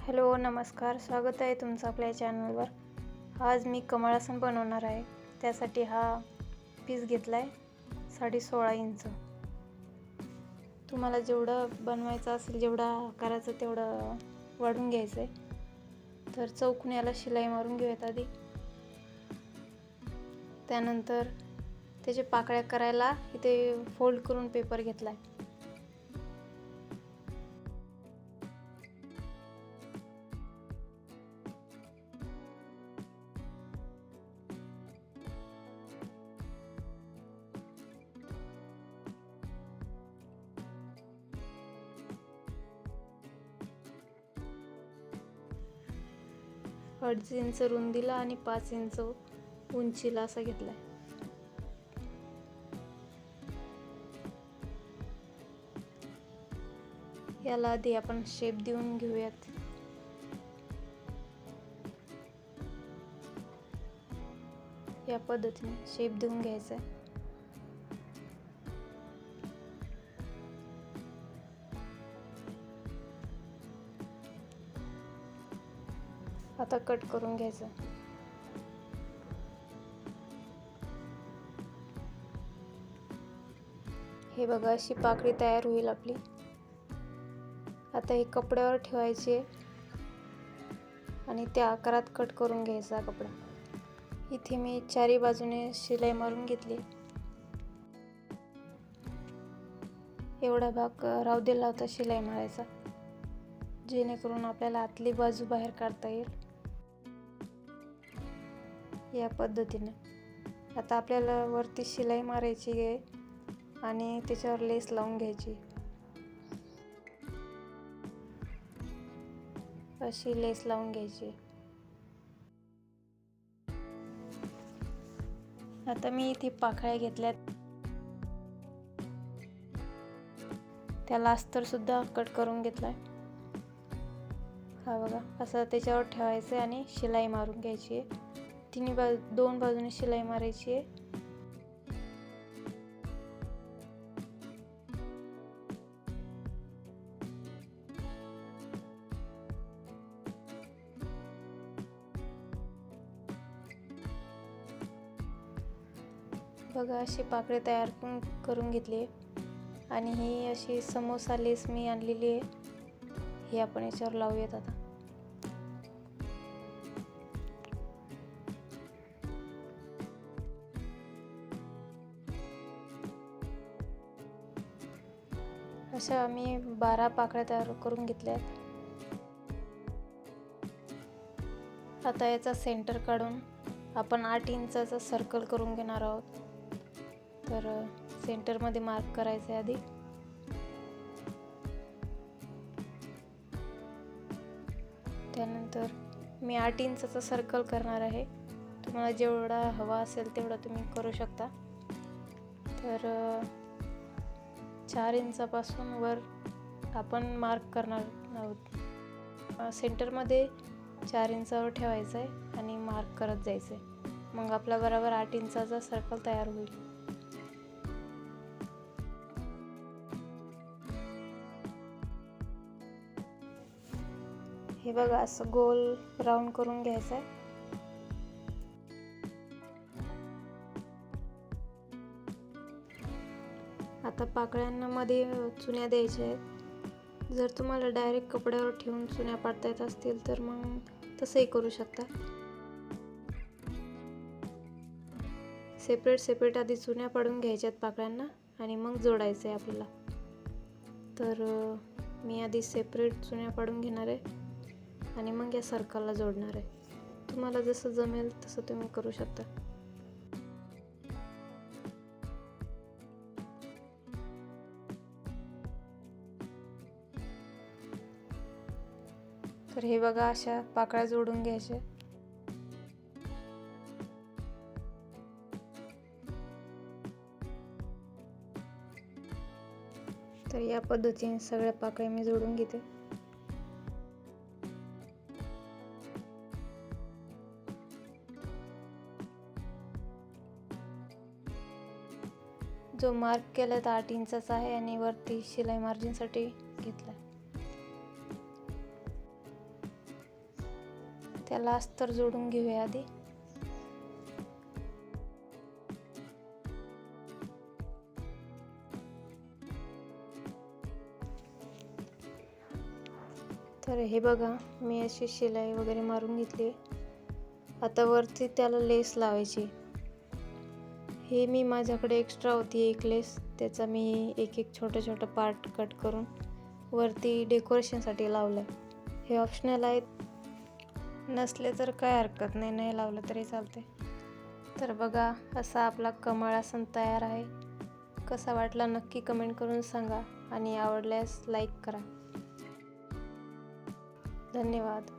Hello नमस्कार. स्वागत आहे तुमचं आपल्या चॅनलवर आज मी कमळासन बनवणार आहे. त्यासाठी हा पीस घेतला आहे साडे सोळा इंच. तुम्हाला जेवढं बनवायचं असेल जेवढा आकाराचं तेवढं वाढून घ्यायचं आहे तर चौकून याला शिलाई मारून घेऊयात आधी. त्यानंतर त्याचे पाकळ्या करायला इथे फोल्ड करून पेपर घेतला आहे अडीच इंच रुंदीला आणि पाच इंच उंचीला असा घेतलाय. याला आधी आपण शेप देऊन घेऊयात. या पद्धतीने शेप देऊन घ्यायचा आहे आता कट करून घ्यायचं. हे बघा अशी पाकळी तयार होईल आपली. आता हे कपड्यावर ठेवायचे. आणि त्या आकारात कट करून घ्यायचा कपडा. इथे मी चारी बाजूने शिलाई मारून घेतली. एवढा भाग राहू दिला होता शिलाई मारायचा. जेणेकरून आपल्याला आतली बाजू बाहेर काढता येईल. या पद्धतीने. आता आपल्याला वरती शिलाई मारायची आहे आणि त्याच्यावर लेस लावून घ्यायची. अशी लेस लावून घ्यायची. आता मी इथे पाखळ्या घेतल्यात. त्याला अस्तर सुद्धा कट करून घेतलाय. हा बघा असं त्याच्यावर ठेवायचं आणि शिलाई मारून घ्यायची आहे. तिन्ही बाजू दोन बाजूने शिलाई मारायची आहे. बघा अशी पाकळे तयार पण करून घेतली आणि ही अशी समोसा लेस मी आणलेली आहे. हे आपण याच्यावर लावूयात आता. अशा आम्ही बारा पाकळ्या तयार करून घेतल्या आहेत. आता याचा सेंटर काढून आपण आठ इंचाचा सर्कल करून घेणार आहोत. तर सेंटरमध्ये मार्क करायचं आहे आधी. त्यानंतर मी आठ इंचाचा सर्कल करणार आहे. तुम्हाला जेवढा हवा असेल तेवढा तुम्ही करू शकता. तर चार इंचापासून वर आपण मार्क करणार आहोत. सेंटरमध्ये चार इंचावर ठेवायचं आहे आणि मार्क करत जायचं आहे मग आपला बरोबर आठ इंचाचा सर्कल तयार होईल. हे बघा असं गोल राऊंड करून घ्यायचं आहे आता पाकळ्यांना मध्ये चुन्या द्यायच्या आहेत. जर तुम्हाला डायरेक्ट कपड्यावर ठेवून चुन्या पाडता येत असतील तर मग तसंही करू शकता. सेपरेट सेपरेट आधी चुन्या पाडून घ्यायच्यात पाकळ्यांना आणि मग जोडायचं आहे आपल्याला. तर मी आधी सेपरेट चुन्या पाडून घेणार आहे आणि मग या सर्कलला जोडणार आहे. तुम्हाला जसं जमेल तसं तुम्ही करू शकता. तर हे बघा अशा पाकळ्या जोडून घ्यायच्या तर या पद्धतीने सगळ्या पाकळ्या मी जोडून घेते. जो मार्क केला तर आठ इंचाचा आहे आणि वरती शिलाई मार्जिनसाठी घेतला त्याला अस्तर जोडून घेऊया आधी. तर हे बघा मी अशी शिलाई वगैरे मारून घेतली. आता वरती त्याला लेस लावायची. हे मी माझ्याकडे एक्स्ट्रा होती एक लेस. त्याचा मी एक एक छोटं छोटं पार्ट कट करून वरती डेकोरेशनसाठी लावलं हे ऑप्शनल आहेत. नसले तर काय हरकत नाही. नाही लावलं तरी चालते तर बघा असा आपला कमळ आसन तयार आहे. कसा वाटला नक्की कमेंट करून सांगा आणि आवडल्यास लाईक करा. धन्यवाद.